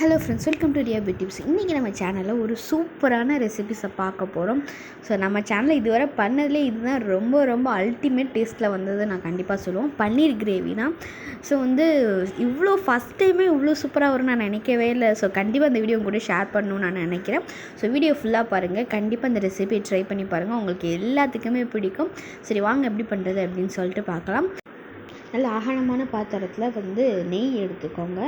Hello friends welcome to Diya beauty tips இன்றைக்கி நம்ம சேனலில் ஒரு சூப்பரான ரெசிபிஸை பார்க்க போகிறோம் ஸோ நம்ம சேனலில் இதுவரை பண்ணதுலேயே இதுதான் ரொம்ப ரொம்ப அல்டிமேட் டேஸ்ட்டில் வந்தது நான் கண்டிப்பாக சொல்லுவோம் பன்னீர் கிரேவி தான். ஸோ வந்து இவ்வளோ ஃபஸ்ட் டைமே இவ்வளோ சூப்பராக வரும்னு நான் நினைக்கவே இல்லை. ஸோ கண்டிப்பாக அந்த வீடியோ கூட ஷேர் பண்ணணும்னு நான் நினைக்கிறேன். ஸோ வீடியோ ஃபுல்லாக பாருங்கள் கண்டிப்பாக அந்த ரெசிபியை ட்ரை பண்ணி பாருங்கள் உங்களுக்கு எல்லாத்துக்குமே பிடிக்கும். சரி வாங்க எப்படி பண்ணுறது அப்படின்னு சொல்லிட்டு பார்க்கலாம். நல்ல ஆகணமான பாத்திரத்தில் வந்து நெய் எடுத்துக்கோங்க.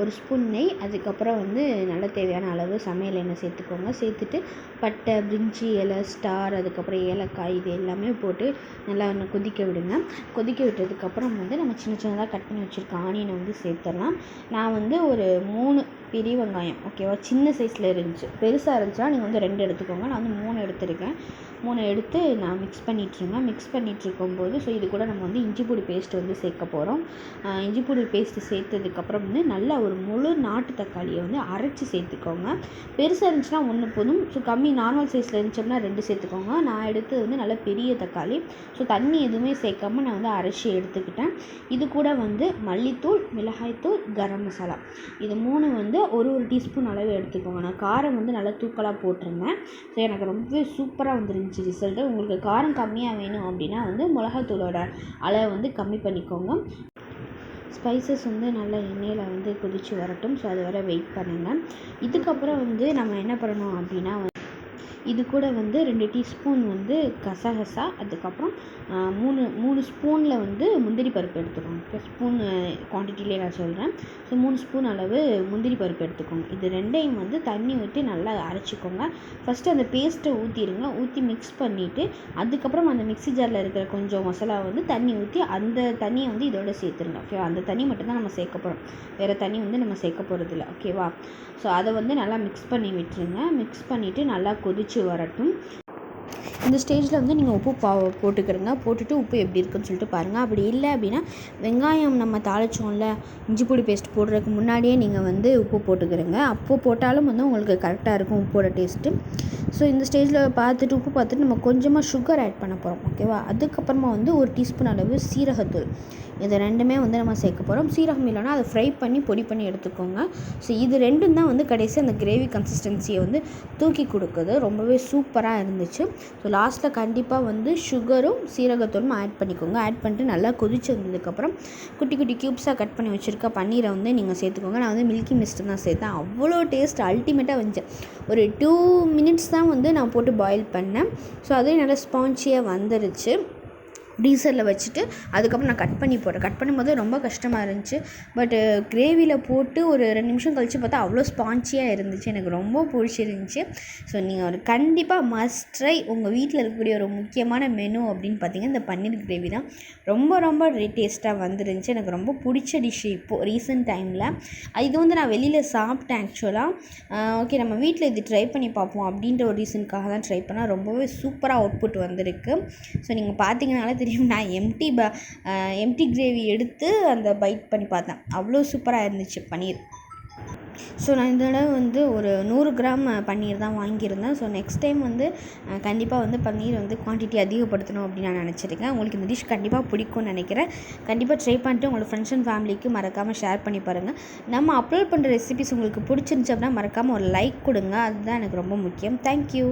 ஒரு ஸ்பூன் நெய் அதுக்கப்புறம் வந்து நல்ல தேவையான அளவு சமையல் எண்ணெய் சேர்த்துக்கோங்க. சேர்த்துட்டு பட்டை பிரிஞ்சி இலை ஸ்டார் அதுக்கப்புறம் ஏலக்காய் இது எல்லாமே போட்டு நல்லா கொதிக்க விடுங்க. கொதிக்க விட்டதுக்கப்புறம் வந்து நம்ம சின்ன சின்னதாக கட் பண்ணி வச்சுருக்க ஆனியனை வந்து சேர்த்துடலாம். நான் வந்து ஒரு மூணு பெரிய வெங்காயம் ஓகேவா சின்ன சைஸில் இருந்துச்சு. பெருசாக இருந்துச்சுன்னா நீங்கள் வந்து ரெண்டு எடுத்துக்கோங்க. நான் வந்து மூணு எடுத்திருக்கேன். மூணு எடுத்து நான் மிக்ஸ் பண்ணிட்டுருங்க. மிக்ஸ் பண்ணிகிட்ருக்கும்போது ஸோ இது கூட நம்ம வந்து இஞ்சி பூடி பேஸ்ட் வந்து சேர்க்க போகிறோம் இஞ்சி பூடி பேஸ்ட்டு சேர்த்ததுக்கப்புறம் வந்து நல்லா ஒரு முழு நாட்டு தக்காளியை வந்து அரைச்சி சேர்த்துக்கோங்க. பெருசாக இருந்துச்சுன்னா ஒன்று போதும். ஸோ கம்மி நார்மல் சைஸில் இருந்துச்சோம்னா ரெண்டு சேர்த்துக்கோங்க. நான் எடுத்தது வந்து நல்ல பெரிய தக்காளி. ஸோ தண்ணி எதுவுமே சேர்க்காம நான் வந்து அரைச்சி எடுத்துக்கிட்டேன். இது கூட வந்து மல்லித்தூள் மிளகாய்த்தூள் கரம் மசாலா. இது மூணு வந்து ஒரு ஒரு டீஸ்பூன் அளவு எடுத்துக்கோங்க. நான் காரம் வந்து நல்லா தூக்கலாக போட்டிருந்தேன். ஸோ எனக்கு ரொம்பவே சூப்பராக வந்துருந்துச்சு ரிசல்ட்டு உங்களுக்கு காரம் கம்மியாக வேணும் அப்படின்னா வந்து மிளகாத்தூளோட அளவை வந்து கம்மி பண்ணிக்கோங்க. ஸ்பைசஸ் வந்து நல்லா எண்ணெயில் வந்து கொதித்து வரட்டும். ஸோ அது வரை வெயிட் பண்ணுங்கள் இதுக்கப்புறம் வந்து நம்ம என்ன பண்ணணும் அப்படின்னா இது கூட வந்து ரெண்டு டீஸ்பூன் வந்து கசகசா அதுக்கப்புறம் மூணு மூணு ஸ்பூனில் வந்து முந்திரி பருப்பு எடுத்துக்கோங்க. ஸ்பூன் குவான்டிட்டிலே நான் சொல்கிறேன் ஸோ மூணு ஸ்பூன் அளவு முந்திரி பருப்பு எடுத்துக்கோங்க. இது ரெண்டையும் வந்து தண்ணி ஊற்றி நல்லா அரைச்சிக்கோங்க. ஃபஸ்ட்டு அந்த பேஸ்ட்டை ஊற்றிடுங்க ஊற்றி மிக்ஸ் பண்ணிவிட்டு அதுக்கப்புறம் அந்த மிக்ஸி ஜாரில் இருக்கிற கொஞ்சம் மசாலா வந்து தண்ணி ஊற்றி அந்த தண்ணியை வந்து இதோட சேர்த்துருங்க. ஓகே அந்த தண்ணி மட்டும்தான் நம்ம சேர்க்க போகிறோம் வேறு தண்ணி வந்து நம்ம சேர்க்க போகிறதில்ல ஓகேவா ஸோ அதை வந்து நல்லா மிக்ஸ் பண்ணி விட்டுருங்க. மிக்ஸ் பண்ணிவிட்டு நல்லா கொதிச்சு வரட்டும் இந்த ஸ்டேஜில் வந்து நீங்கள் உப்பு பா போட்டுக்கிறங்க போட்டுட்டு உப்பு எப்படி இருக்குன்னு சொல்லிட்டு பாருங்கள் அப்படி இல்லை அப்படின்னா வெங்காயம் நம்ம தாளித்தோம்ல இஞ்சி பொடி பேஸ்ட் போடுறதுக்கு முன்னாடியே நீங்கள் வந்து உப்பு போட்டுக்கிறங்க. அப்போ போட்டாலும் வந்து உங்களுக்கு கரெக்டாக இருக்கும் உப்போட டேஸ்ட்டு ஸோ இந்த ஸ்டேஜில் பார்த்துட்டு உப்பு பார்த்துட்டு நம்ம கொஞ்சமாக சுகர் ஆட் பண்ண போகிறோம் ஓகேவா அதுக்கப்புறமா வந்து ஒரு டீஸ்பூன் அளவு சீரகத்தூள். இது ரெண்டுமே வந்து நம்ம சேர்க்க போகிறோம் சீரகம் இல்லைனா அதை ஃப்ரை பண்ணி பொடி பண்ணி எடுத்துக்கோங்க. ஸோ இது ரெண்டும் தான் வந்து கடைசி அந்த கிரேவி கன்சிஸ்டன்சியை வந்து தூக்கி கொடுக்குது. ரொம்பவே சூப்பராக இருந்துச்சு. ஸோ லாஸ்ட்டில் கண்டிப்பாக வந்து சுகரும் சீரகத்தூளும் ஆட் பண்ணிக்கோங்க. ஆட் பண்ணிட்டு நல்லா கொதிச்சு வந்ததுக்கப்புறம் குட்டி குட்டி க்யூப்ஸாக கட் பண்ணி வச்சுருக்க பன்னீரை வந்து நீங்கள் சேர்த்துக்கோங்க. நான் வந்து மில்கி மிஸ்ட் தான் சேர்த்தேன். அவ்வளோ டேஸ்ட் அல்டிமேட்டாக வந்துச்சு. ஒரு டூ மினிட்ஸ் தான் வந்து நான் போட்டு பாயில் பண்ணேன். ஸோ அதே நல்லா ஸ்பான்ச்சியாக வந்துருச்சு. டீசரில் வச்சுட்டு அதுக்கப்புறம் நான் கட் பண்ணி போட்டேன் கட் பண்ணும்போது ரொம்ப கஷ்டமாக இருந்துச்சு. பட்டு கிரேவியில் போட்டு ஒரு ரெண்டு நிமிஷம் கழித்து பார்த்தா அவ்வளோ ஸ்பான்ச்சியாக இருந்துச்சு. எனக்கு ரொம்ப பிடிச்சிருந்துச்சி. ஸோ நீங்கள் ஒரு கண்டிப்பாக மஸ்ட் ட்ரை உங்கள் வீட்டில் இருக்கக்கூடிய ஒரு முக்கியமான மெனு அப்படின்னு பார்த்தீங்கன்னா இந்த பன்னீர் கிரேவி தான். ரொம்ப ரொம்ப டேஸ்ட்டாக வந்துருந்துச்சு. எனக்கு ரொம்ப பிடிச்ச டிஷ்ஷு இப்போது ரீசெண்ட் டைமில் இது வந்து நான் வெளியில் சாப்பிட்டேன் ஆக்சுவலாக ஓகே நம்ம வீட்டில் இது ட்ரை பண்ணி பார்ப்போம் அப்படின்ற ஒரு ரீசனுக்காக தான் ட்ரை பண்ணால் ரொம்பவே சூப்பராக அவுட்புட் வந்திருக்கு. ஸோ நீங்கள் பார்த்தீங்கனாலே தெரியும். தெரியும் நான் எம்டி ப எம்டி கிரேவி எடுத்து அந்த பைட் பண்ணி பார்த்தேன். அவ்வளோ சூப்பராக இருந்துச்சு பன்னீர். ஸோ நான் இந்த தடவை வந்து ஒரு நூறு கிராம் பன்னீர் தான் வாங்கியிருந்தேன். ஸோ நெக்ஸ்ட் டைம் வந்து கண்டிப்பாக வந்து பன்னீர் வந்து குவான்டிட்டி அதிகப்படுத்தணும் அப்படின்னு நான் நினச்சிருக்கேன். உங்களுக்கு இந்த டிஷ் கண்டிப்பாக பிடிக்கும்னு நினைக்கிறேன். கண்டிப்பாக ட்ரை பண்ணிட்டு உங்களோட ஃப்ரெண்ட்ஸ் அண்ட் ஃபேமிலிக்கு மறக்காமல் ஷேர் பண்ணி பாருங்கள் நம்ம அப்லோட் பண்ணுற ரெசிபிஸ் உங்களுக்கு பிடிச்சிருந்துச்சு அப்படின்னா மறக்காமல் ஒரு லைக் கொடுங்க. அதுதான் எனக்கு ரொம்ப முக்கியம். தேங்க்யூ